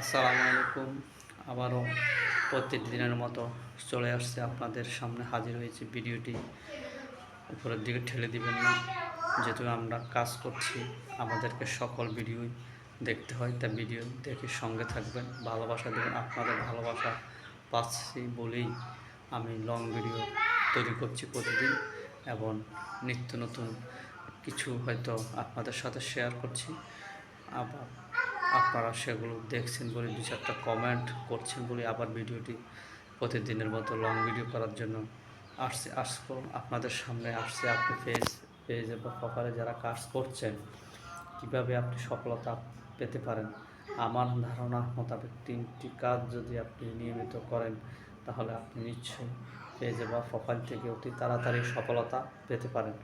আসসালামু আলাইকুম। আবারও প্রতিদিনের মতো চলে আসছে আপনাদের সামনে হাজির হয়েছে ভিডিওটি। উপরের দিকে ঠেলে দিবেন না। যেহেতু আমরা কাজ করছি, আমাদেরকে সকল ভিডিওই দেখতে হয় তা ভিডিও দেখে সঙ্গে থাকবেন। ভালোবাসা দেবেন। আপনাদের ভালোবাসা পাচ্ছি বলেই আমি লং ভিডিও তৈরি করছি প্রতিদিন এবং নিত্য নতুন কিছু হয়তো আপনাদের সাথে শেয়ার করছি। আবার আপনারা সেগুলো দেখছেন বলে দু চারটা কমেন্ট করছেন বলে আবার ভিডিওটি প্রতিদিনের মতো লং ভিডিও করার জন্য আসছে আসব আপনাদের সামনে আসছে, আপনি ফেস পেজে বা প্রোফাইলে যারা কাজ করছেন, কীভাবে আপনি সফলতা পেতে পারেন? আমার ধারণা মোতাবেক তিনটি কাজ যদি আপনি নিয়মিত করেন, তাহলে আপনি নিশ্চয়ই পেজে বা প্রোফাইল থেকে অতি তাড়াতাড়ি সফলতা পেতে পারেন।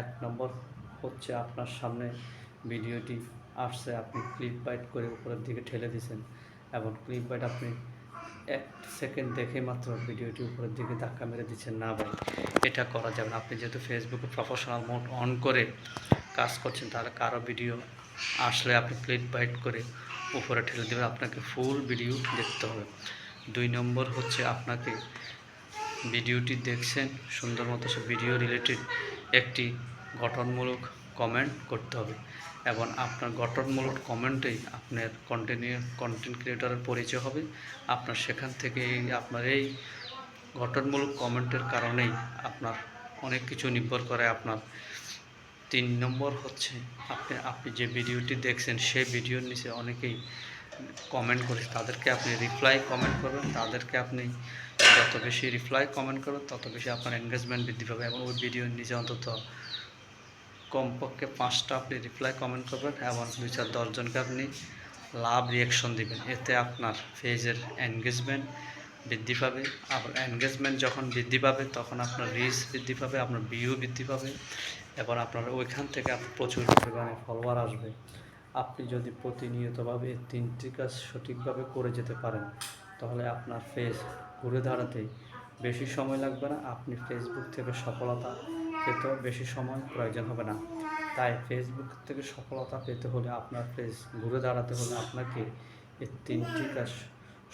এক নম্বর হচ্ছে আপনার সামনে ভিডিওটি আসছে, আপনি ক্লিপ বাইট করে উপরের দিকে ঠেলে দিয়েছেন এবং ক্লিপ বাইট আপনি এক সেকেন্ড দেখে মাত্র ভিডিওটি উপরের দিকে ধাক্কা মেরে দিচ্ছেন। না ভাই, এটা করা যাবে না। আপনি যেহেতু ফেসবুকে প্রফেশনাল মোড অন করে কাজ করছেন, তাহলে কারও ভিডিও আসলে আপনি প্লেট বাইট করে উপরে ঠেলে দেবেন। আপনাকে ফুল ভিডিও দেখতে হবে। দুই নম্বর হচ্ছে আপনাকে ভিডিওটি দেখছেন, সুন্দর মতো সে ভিডিও রিলেটেড একটি গঠনমূলক কমেন্ট করতে হবে। এবং আপনার গঠনমূলক কমেন্টেই আপনার কন্টেন্ট কন্টেন্ট ক্রিয়েটরের পরিচয় হবে। আপনার সেখান থেকে আপনার এই গঠনমূলক কমেন্টের কারণেই আপনার অনেক কিছু নির্ভর করে আপনার। তিন নম্বর হচ্ছে, আপনি আপনি যে ভিডিওটি দেখছেন, সেই ভিডিওর নিচে অনেকেই কমেন্ট করে, তাদেরকে আপনি রিপ্লাই কমেন্ট করবেন। তাদেরকে আপনি যত বেশি রিপ্লাই কমেন্ট করবেন, তত বেশি আপনার এনগেজমেন্ট বৃদ্ধি পাবে এবং ওই ভিডিওর নিচে অন্তত কমপক্ষে পাঁচটা আপনি রিপ্লাই কমেন্ট করবেন এবং দুই চার দশজনকে আপনি লাভ রিয়াকশন দিবেন। এতে আপনার পেজের এনগেজমেন্ট বৃদ্ধি পাবে। আবার এনগেজমেন্ট যখন বৃদ্ধি পাবে, তখন আপনার রিচ বৃদ্ধি পাবে, আপনার ভিউ বৃদ্ধি পাবে। এবং আপনার ওইখান থেকে প্রচুর পরিমাণে ফলোয়ার আসবে। আপনি যদি প্রতিনিয়তভাবে এই তিনটি কাজ সঠিকভাবে করে যেতে পারেন, তাহলে আপনার ফেস ঘুরে দাঁড়াতে বেশি সময় লাগবে না। আপনি ফেসবুক থেকে সফলতা পেতেও বেশি সময় প্রয়োজন হবে না। তাই ফেসবুক থেকে সফলতা পেতে হলে আপনার ফেস ঘুরে দাঁড়াতে হলে আপনাকে এই তিনটি কাজ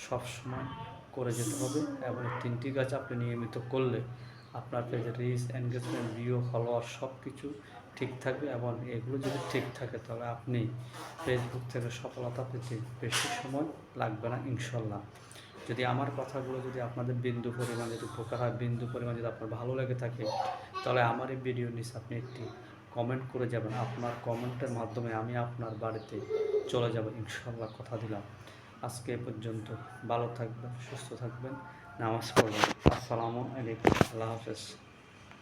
সবসময় করে যেতে হবে এবং এই তিনটি কাজ আপনি নিয়মিত করলে আপনার পেজের রিচ এনগেজমেন্ট ভিউ ফলোয়ার সব কিছু ঠিক থাকবে এবং এগুলো যদি ঠিক থাকে তাহলে আপনি ফেসবুক থেকে সফলতা পেতে বেশি সময় লাগবে না, ইনশাল্লাহ। যদি আমার কথাগুলো যদি আপনাদের বিন্দু পরিমাণ যদি উপকার হয়, বিন্দু পরিমাণ যদি আপনার ভালো লেগে থাকে, তাহলে আমার এই ভিডিও নিচে আপনি একটি কমেন্ট করে যাবেন। আপনার কমেন্টের মাধ্যমে আমি আপনার বাড়িতে চলে যাব ইনশাল্লাহ কথা দিলাম। আজকে এ পর্যন্ত ভালো থাকবেন, সুস্থ থাকবেন, নামাজ পড়বেন। আসসালামু আলাইকুম, আল্লাহ হাফেজ।